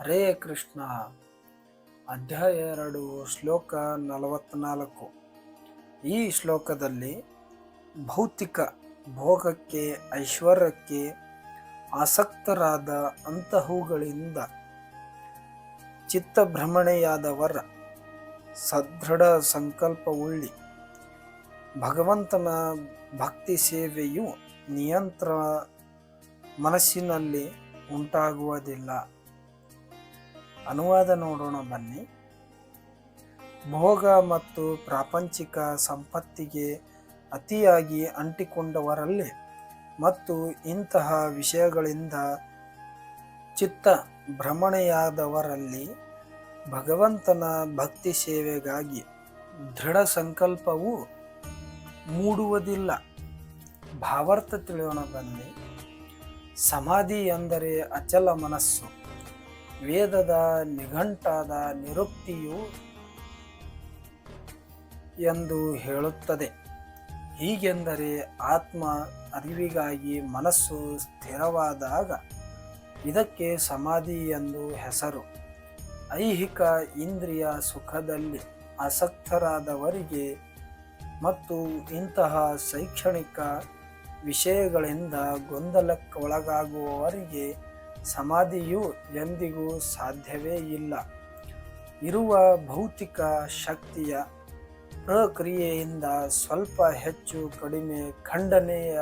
ಹರೇ ಕೃಷ್ಣ. ಅಧ್ಯಾಯ ಎರಡು, ಶ್ಲೋಕ ನಲವತ್ನಾಲ್ಕು. ಈ ಶ್ಲೋಕದಲ್ಲಿ ಭೌತಿಕ ಭೋಗಕ್ಕೆ, ಐಶ್ವರ್ಯಕ್ಕೆ ಆಸಕ್ತರಾದ ಅಂತಹುಗಳಿಂದ ಚಿತ್ತಭ್ರಮಣೆಯಾದವರ ಸದೃಢ ಸಂಕಲ್ಪವುಳ್ಳಿ. ಭಗವಂತನ ಭಕ್ತಿ ಸೇವೆಯು ನಿಯಂತ್ರ ಮನಸ್ಸಿನಲ್ಲಿ ಉಂಟಾಗುವುದಿಲ್ಲ. ಅನುವಾದ ನೋಡೋಣ ಬನ್ನಿ. ಭೋಗ ಮತ್ತು ಪ್ರಾಪಂಚಿಕ ಸಂಪತ್ತಿಗೆ ಅತಿಯಾಗಿ ಅಂಟಿಕೊಂಡವರಲ್ಲಿ ಮತ್ತು ಇಂತಹ ವಿಷಯಗಳಿಂದ ಚಿತ್ತ ಭ್ರಮಣೆಯಾದವರಲ್ಲಿ ಭಗವಂತನ ಭಕ್ತಿ ಸೇವೆಗಾಗಿ ದೃಢ ಸಂಕಲ್ಪವು ಮೂಡುವುದಿಲ್ಲ. ಭಾವಾರ್ಥ ತಿಳಿಯೋಣ ಬನ್ನಿ. ಸಮಾಧಿ ಎಂದರೆ ಅಚಲ ಮನಸ್ಸು. ವೇದದ ನಿಘಂಟಾದ ನಿರುಕ್ತಿಯು ಎಂದು ಹೇಳುತ್ತದೆ. ಹೀಗೆಂದರೆ ಆತ್ಮ ಅರಿವಿಗಾಗಿ ಮನಸ್ಸು ಸ್ಥಿರವಾದಾಗ ಇದಕ್ಕೆ ಸಮಾಧಿ ಎಂದು ಹೆಸರು. ಐಹಿಕ ಇಂದ್ರಿಯ ಸುಖದಲ್ಲಿ ಆಸಕ್ತರಾದವರಿಗೆ ಮತ್ತು ಇಂತಹ ಶೈಕ್ಷಣಿಕ ವಿಷಯಗಳಿಂದ ಗೊಂದಲಕ್ಕೊಳಗಾಗುವವರಿಗೆ ಸಮಾಧಿಯು ಎಂದಿಗೂ ಸಾಧ್ಯವೇ ಇಲ್ಲ. ಇರುವ ಭೌತಿಕ ಶಕ್ತಿಯ ಪ್ರಕ್ರಿಯೆಯಿಂದ ಸ್ವಲ್ಪ ಹೆಚ್ಚು ಕಡಿಮೆ ಖಂಡನೆಯ